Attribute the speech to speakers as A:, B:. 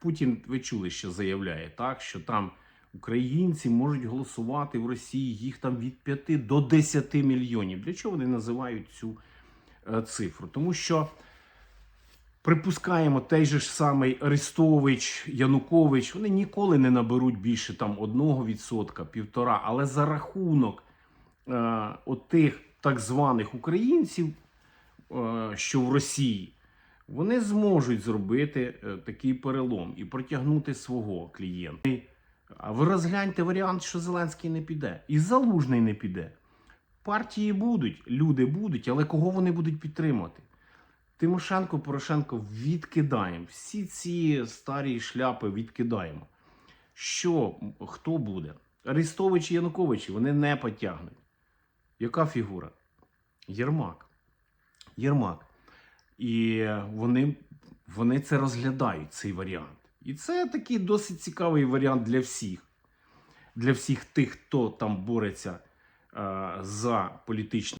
A: Путін, ви чули, що заявляє, так, що там українці можуть голосувати в Росії, їх там від 5 до 10 мільйонів. Для чого вони називають цю е, цифру? Тому що припускаємо, той же ж самий Арестович, Янукович, вони ніколи не наберуть більше там 1%, півтора, але за рахунок е, отих так званих українців, е, що в Росії, вони зможуть зробити е, такий перелом і протягнути свого клієнта. А ви розгляньте варіант, що Зеленський не піде, і Залужний не піде. Партії будуть, люди будуть, але кого вони будуть підтримати? Тимошенко, Порошенко відкидаємо. Всі ці старі шляпи відкидаємо. Що, хто буде? Арестович і Януковичі вони не потягнуть. Яка фігура? Єрмак. Єрмак. І вони, вони це розглядають, цей варіант. І це такий досить цікавий варіант для всіх. Для всіх тих, хто там бореться е, за політичне.